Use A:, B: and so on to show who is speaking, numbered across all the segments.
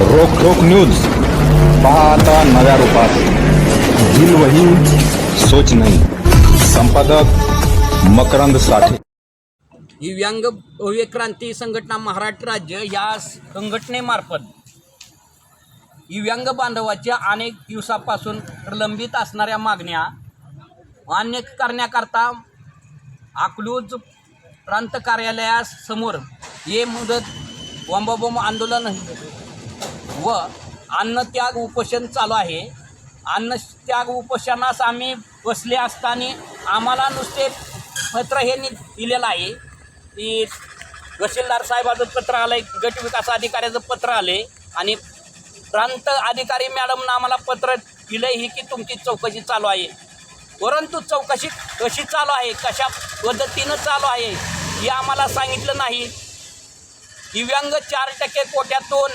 A: रोख रोख न्यूज. पहा आता नव्या रूपात. दिल वही सोच नाही. संपादक मकरंद साठे.
B: दिव्यांग भव्य क्रांती संघटना महाराष्ट्र राज्य या संघटनेमार्फत दिव्यांग बांधवाच्या अनेक दिवसापासून प्रलंबित असणाऱ्या मागण्या मान्य करण्याकरता अकलूज प्रांत कार्यालयासमोर ये मुदत बोंबाबोंब आंदोलन व अन्नत्याग उपोषण चालू आहे. अन्नत्याग उपोषणास आम्ही बसले असताना आम्हाला नुसते पत्र हे नि- दिलेलं आहे. की तहसीलदार साहेबाचं पत्र आलं आहे गट विकास अधिकाऱ्याचं पत्र आले आणि प्रांत अधिकारी मॅडमनं आम्हाला पत्र दिलं ही की तुमची चौकशी चालू आहे. परंतु चौकशी कशी चालू आहे कशा पद्धतीनं चालू आहे हे आम्हाला सांगितलं नाही. दिव्यांग चार टक्के कोट्यातून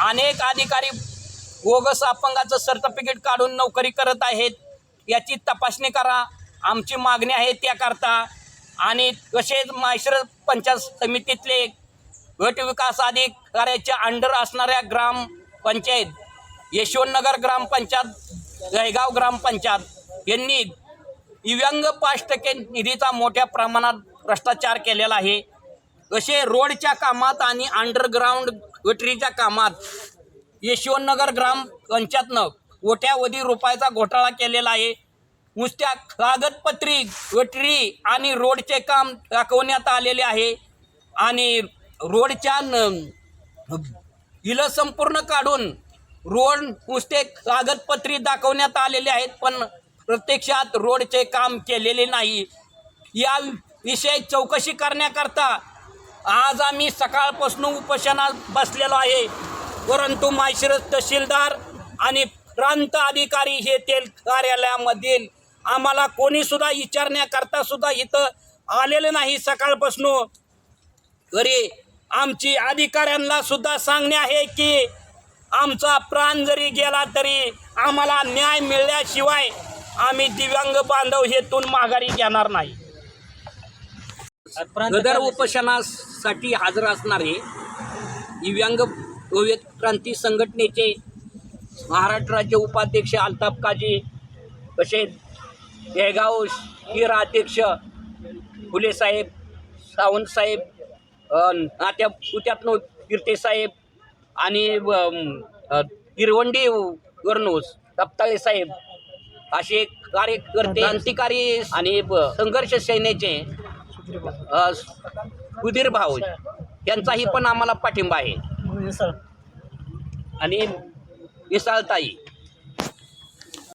B: अनेक अधिकारी बोगस अपंगाचं सर्टिफिकेट काढून नोकरी करत आहेत. याची तपासणी करा. आमची मागणी आहे त्याकरता. आणि तसेच माहेश्वर पंचायत समितीतले गट विकास अधिकाऱ्याच्या अंडर असणाऱ्या ग्रामपंचायत यशवंतनगर ग्रामपंचायत जयगाव ग्रामपंचायत यांनी दिव्यांग पाच टक्के निधीचा मोठ्या प्रमाणात भ्रष्टाचार केलेला आहे. जसे रोडच्या कामात आणि अंडरग्राऊंड गटरीच्या कामात यशवंतनगर ग्रामपंचायतनं कोट्यावधी रुपयाचा घोटाळा केलेला आहे. नुसत्या कागदपत्री गटरी आणि रोडचे काम दाखवण्यात आलेले आहे. आणि रोडच्या न हिलं संपूर्ण काढून रोड नुसते कागदपत्री दाखवण्यात आलेले आहेत पण प्रत्यक्षात रोडचे काम केलेले नाही. या विषयी चौकशी करण्याकरता आज आम्ही सकाळपासून उपोषणात बसलेलो आहे. परंतु माहिशिरस तहसीलदार आणि प्रांत अधिकारी हे तेल कार्यालयामधील आम्हाला कोणीसुद्धा विचारण्याकरता सुद्धा इथं आलेलं नाही सकाळपासून. तरी आमची अधिकाऱ्यांना सुद्धा सांगणे आहे की आमचा प्राण जरी गेला तरी आम्हाला न्याय मिळाल्याशिवाय आम्ही दिव्यांग बांधव हेतून माघारी घेणार नाही. गदर उपोषणासाठी हजर असणारे दिव्यांग भव्य क्रांती संघटनेचे महाराष्ट्र राज्य उपाध्यक्ष अल्ताफ काजी तसेच बेळगाव शहर अध्यक्ष फुले साहेब सावंत साहेब अ, नात्या पुत्यातनो कीर्ते साहेब आणि तिरवंडी गर्नूस तप्ताळे साहेब असे कार्यकर्ते क्रांतिकारी आणि संघर्ष सेनेचे सुधीर भाऊ यांचाही पण आम्हाला पाठिंबा आहे. आणि मिसाळताई.